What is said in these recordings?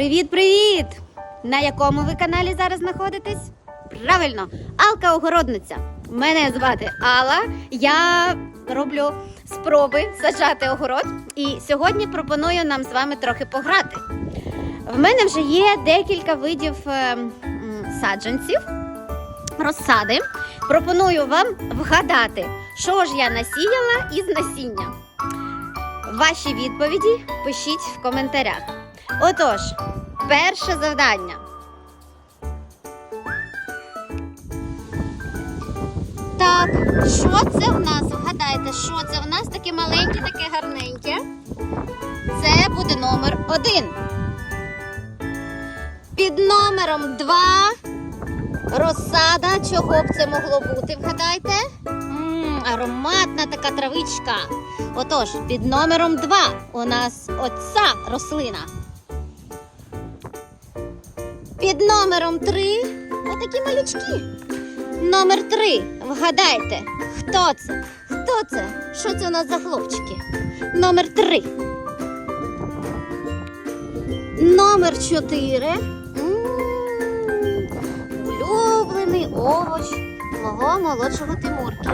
Привіт-привіт! На якому ви каналі зараз знаходитесь? Правильно, Алка Огородниця. Мене звати Алла. Я роблю спроби саджати огород. І сьогодні пропоную нам з вами трохи пограти. В мене вже є декілька видів е, саджанців, розсади. Пропоную вам вгадати, що ж я насіяла із насіння. Ваші відповіді пишіть в коментарях. Отож, перше завдання. Так, що це в нас? Вгадайте, що це в нас таке маленьке, таке гарненьке. Це буде номер один. Під номером два розсада. Чого б це могло бути? Вгадайте? М, ароматна така травичка. Отож, під номером 2 у нас оця рослина. Під номером 3 отакі малючки. Номер 3. Вгадайте, хто це? Хто це? Що це у нас за хлопчики? Номер 3. Номер 4. Улюблений овоч мого молодшого Тимурки.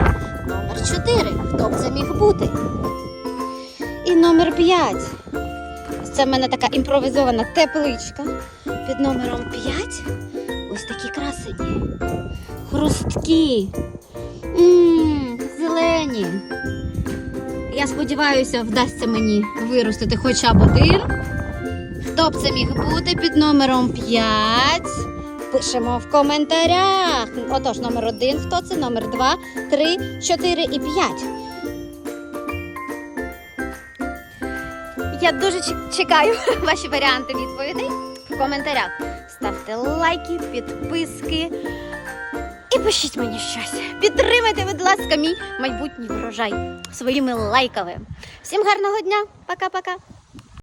Номер 4. Хто б це міг бути? І номер 5. Це в мене така імпровізована тепличка. Під номером 5 ось такі красені. Хрусткі. Мм, зелені. Я сподіваюся, вдасться мені виростити хоча б один. Хто б це міг бути під номером 5? Пишемо в коментарях. Отож, номер 1 хто це? Номер 2, 3, 4 і 5. Я дуже чекаю ваші варіанти відповідей в коментарях. Ставте лайки, підписки і пишіть мені щось. Підтримайте, будь ласка, мій майбутній врожай своїми лайками. Всім гарного дня! Пока-пока!